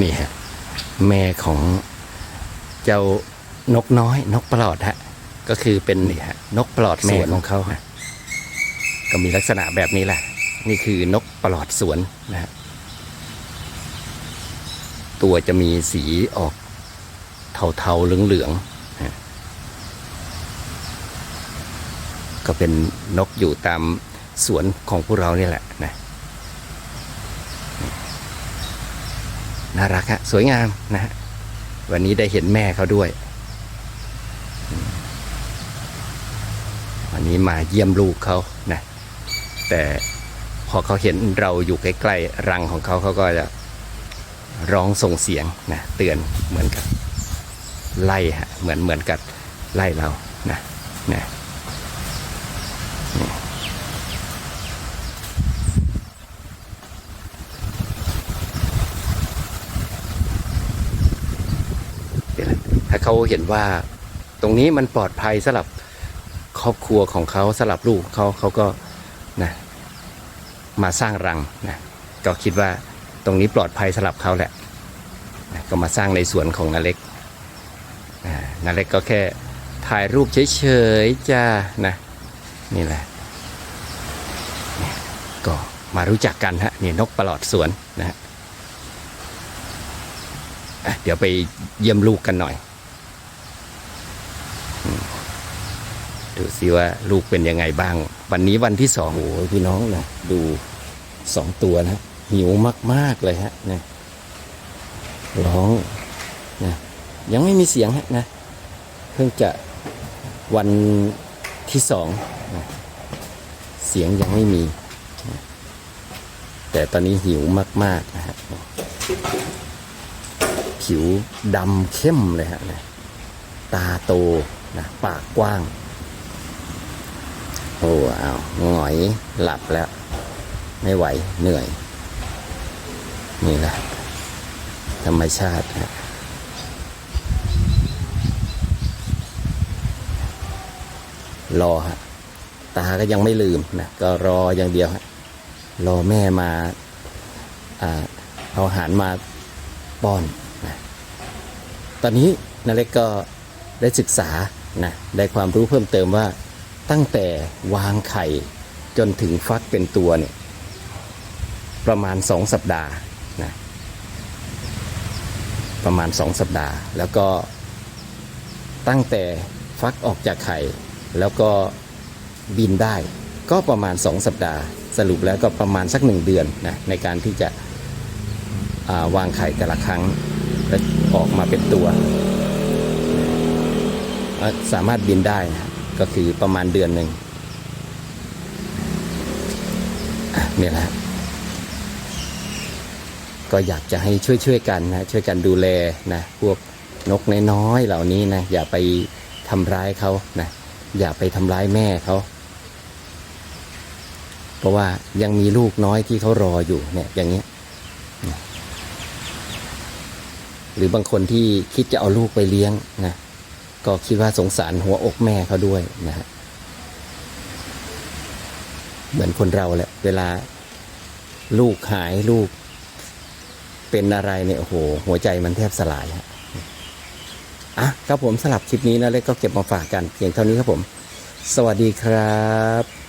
นี่ฮะแม่ของเจ้านกน้อย นกปลอดฮะก็คือเป็นนี่ฮะนกปลอดแม่ของเขาฮะก็มีลักษณะแบบนี้แหละ นี่คือนกปลอดสวนนะฮะตัวจะมีสีออกเทาๆเหลืองๆก็เป็นนกอยู่ตามสวนของพวกเราเนี่ยแหละนะ น่ารักฮะสวยงามนะฮะวันนี้ได้เห็นแม่เขาด้วย วันนี้มาเยี่ยมลูกเขานะ แต่พอเขาเห็นเราอยู่ใกล้ๆรังของเขาเขาก็จะร้องส่งเสียงนะเตือนเหมือนกับไล่ฮะเหมือนเหมือนกับไล่เรานะนะนี่เดี๋ยวนะถ้า เขาเห็นว่า ตรงนี้มันปลอดภัยสำหรับครอบครัวของเขาสำหรับลูกเขาเขาก็นะมาสร้างรังนะก็คิดว่าตรงนี้ปลอดภัยสำหรับเขาแหละนะก็มาสร้างในสวนของนาเล็กนะนาเล็กก็แค่ถ่ายรูปเฉยๆจ้านะนี่แหละก็มารู้จักกันฮะนี่นกประหลอดสวนนะฮะเดี๋ยวไปเยี่ยมลูกกันหน่อย ดูสิว่าลูกเป็นยังไงบ้าง วันนี้วันที่สองโอ้พี่น้องนะดูสองตัวนะหิวมาก ๆ เลยฮะนะร้องนะยังไม่มีเสียงฮะนะ เพิ่งจะวันที่สองนะเสียงยังไม่มีนะแต่ตอนนี้หิวมาก ๆ นะฮะผิวดำเข้มเลยฮะนะตาโตนะปากกว้าง โอ้เอาหงอยหลับแล้ว ไม่ไหวเหนื่อย นี่แหละธรรมชาติฮะรอฮะตาก็ยังไม่ลืมนะก็รออย่างเดียวฮะรอแม่มาอ่าเอาอาหารมาป้อนนะตอนนี้นาเล็กก็ได้ศึกษานะได้ความรู้เพิ่มเติมว่า ตั้งแต่วางไข่จนถึงฟักเป็นตัวเนี่ยประมาณสองสัปดาห์นะประมาณสองสัปดาห์ แล้วก็ตั้งแต่ฟักออกจากไข่แล้วก็บินได้ก็ประมาณสองสัปดาห์ สรุปแล้วก็ประมาณสักหนึ่งเดือนนะในการที่จะาวางไข่แต่ละครั้งและออกมาเป็นตัวอะสามารถบินได้นะ ก็คือประมาณเดือนหนึ่งอะเนี่ยแหละก็อยากจะให้ช่วยๆกันนะช่วยกันดูแลนะพวกนกน้อยๆเหล่านี้นะอย่าไปทำร้ายเขานะอย่าไปทำร้ายแม่เขาเพราะว่ายังมีลูกน้อยที่เขารออยู่เนี่ยอย่างเงี้ยหรือบางคนที่คิดจะเอาลูกไปเลี้ยงนะ ก็คิดว่าสงสารหัวอกแม่เขาด้วยนะฮะเหมือนคนเราแหละ เวลาลูกหายลูก เป็นอะไรเนี่ยโอ้โห หัวใจมันแทบสลายฮะอะครับผมสลับคลิปนี้นะเล็กก็เก็บมาฝากกันเพียงเท่านี้ครับผม สวัสดีครับ